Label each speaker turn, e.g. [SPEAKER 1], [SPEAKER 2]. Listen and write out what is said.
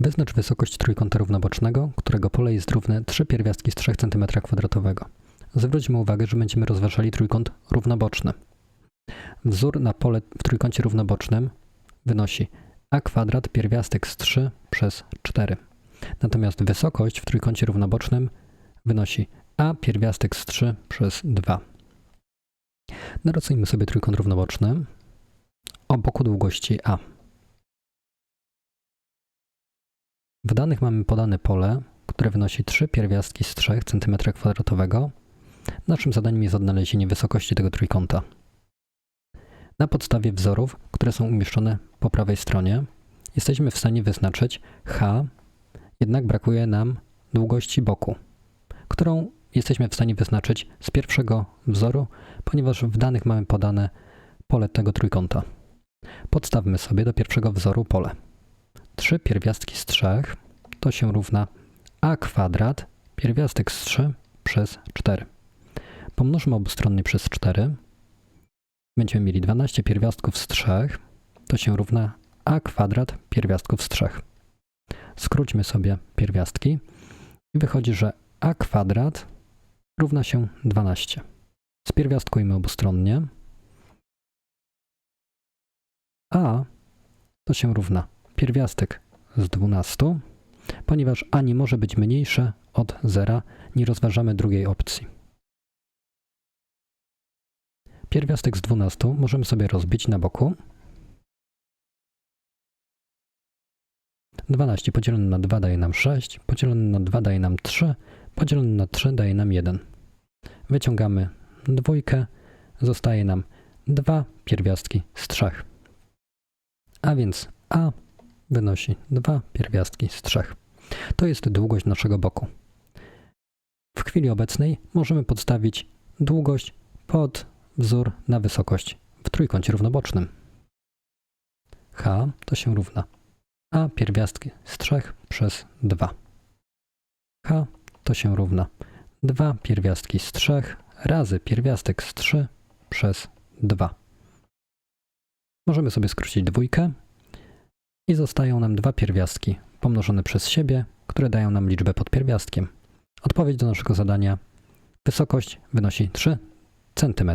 [SPEAKER 1] Wyznacz wysokość trójkąta równobocznego, którego pole jest równe 3 pierwiastki z 3 cm2. Zwróćmy uwagę, że będziemy rozważali trójkąt równoboczny. Wzór na pole w trójkącie równobocznym wynosi a kwadrat pierwiastek z 3 przez 4. Natomiast wysokość w trójkącie równobocznym wynosi a pierwiastek z 3 przez 2. Narysujmy sobie trójkąt równoboczny o boku długości a. W danych mamy podane pole, które wynosi 3 pierwiastki z 3 cm2. Naszym zadaniem jest odnalezienie wysokości tego trójkąta. Na podstawie wzorów, które są umieszczone po prawej stronie, jesteśmy w stanie wyznaczyć h, jednak brakuje nam długości boku, którą jesteśmy w stanie wyznaczyć z pierwszego wzoru, ponieważ w danych mamy podane pole tego trójkąta. Podstawmy sobie do pierwszego wzoru pole. 3 pierwiastki z 3 to się równa a kwadrat pierwiastek z 3 przez 4. Pomnóżmy obustronnie przez 4. Będziemy mieli 12 pierwiastków z 3 to się równa a kwadrat pierwiastków z 3. Skróćmy sobie pierwiastki i wychodzi, że a kwadrat równa się 12. Spierwiastkujmy obustronnie. a to się równa pierwiastek z 12, ponieważ a nie może być mniejsze od zera, nie rozważamy drugiej opcji. Pierwiastek z 12 możemy sobie rozbić na boku. 12 podzielone na 2 daje nam 6, podzielone na 2 daje nam 3, podzielone na 3 daje nam 1. Wyciągamy dwójkę, zostaje nam 2 pierwiastki z 3. A więc a wynosi 2 pierwiastki z 3. To jest długość naszego boku. W chwili obecnej możemy podstawić długość pod wzór na wysokość w trójkącie równobocznym. h to się równa a pierwiastki z 3 przez 2. h to się równa 2 pierwiastki z 3 razy pierwiastek z 3 przez 2. Możemy sobie skrócić dwójkę i zostają nam dwa pierwiastki pomnożone przez siebie, które dają nam liczbę pod pierwiastkiem. Odpowiedź do naszego zadania wysokość wynosi 3 cm.